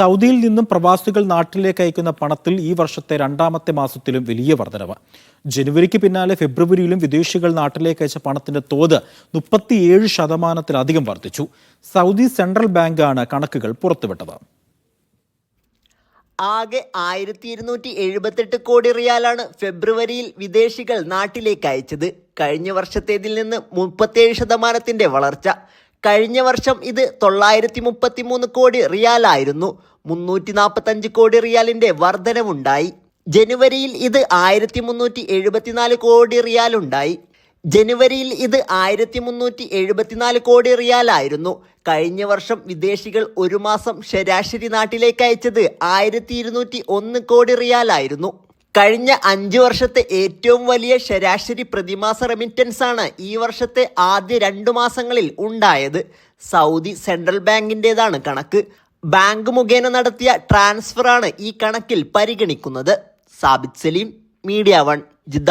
സൗദിയിൽ നിന്നും പ്രവാസികൾ നാട്ടിലേക്ക് അയക്കുന്ന പണത്തിൽ ഈ വർഷത്തെ രണ്ടാമത്തെ മാസത്തിലും വലിയ വർധനവ്. ജനുവരിക്ക് പിന്നാലെ ഫെബ്രുവരിയിലും വിദേശികൾ നാട്ടിലേക്ക് അയച്ച പണത്തിന്റെ തോത് മുപ്പത്തിയേഴ് ശതമാനത്തിലധികം വർദ്ധിച്ചു. സൗദി സെൻട്രൽ ബാങ്കാണ് കണക്കുകൾ പുറത്തുവിട്ടത്. ആകെ ആയിരത്തി ഇരുന്നൂറ്റി എഴുപത്തെട്ട് കോടി റിയാലാണ് ഫെബ്രുവരിയിൽ വിദേശികൾ നാട്ടിലേക്ക് അയച്ചത്. കഴിഞ്ഞ വർഷത്തേതിൽ നിന്ന് മുപ്പത്തേഴ് ശതമാനത്തിന്റെ വളർച്ച. കഴിഞ്ഞ വർഷം ഇത് തൊള്ളായിരത്തി മുപ്പത്തി മൂന്ന് കോടി റിയാലായിരുന്നു. മുന്നൂറ്റി നാൽപ്പത്തഞ്ച് കോടി റിയാലിന്റെ വർധനവുണ്ടായി. ജനുവരിയിൽ ഇത് ആയിരത്തി മുന്നൂറ്റി എഴുപത്തിനാല് കോടി റിയാലുണ്ടായി. ജനുവരിയിൽ ഇത് ആയിരത്തി മുന്നൂറ്റി എഴുപത്തിനാല് കോടി റിയാലായിരുന്നു. കഴിഞ്ഞ വർഷം വിദേശികൾ ഒരു മാസം ശരാശരി നാട്ടിലേക്ക് അയച്ചത് ആയിരത്തി ഇരുന്നൂറ്റി ഒന്ന് കോടി റിയാലായിരുന്നു. കഴിഞ്ഞ അഞ്ച് വർഷത്തെ ഏറ്റവും വലിയ ശരാശരി പ്രതിമാസ റെമിറ്റൻസ് ആണ് ഈ വർഷത്തെ ആദ്യ രണ്ടു മാസങ്ങളിൽ ഉണ്ടായത്. സൗദി സെൻട്രൽ ബാങ്കിന്റെതാണ് കണക്ക്. ബാങ്ക് മുഖേന നടത്തിയ ട്രാൻസ്ഫറാണ് ഈ കണക്കിൽ പരിഗണിക്കുന്നത്. Sabith Saleem media one Jeddah.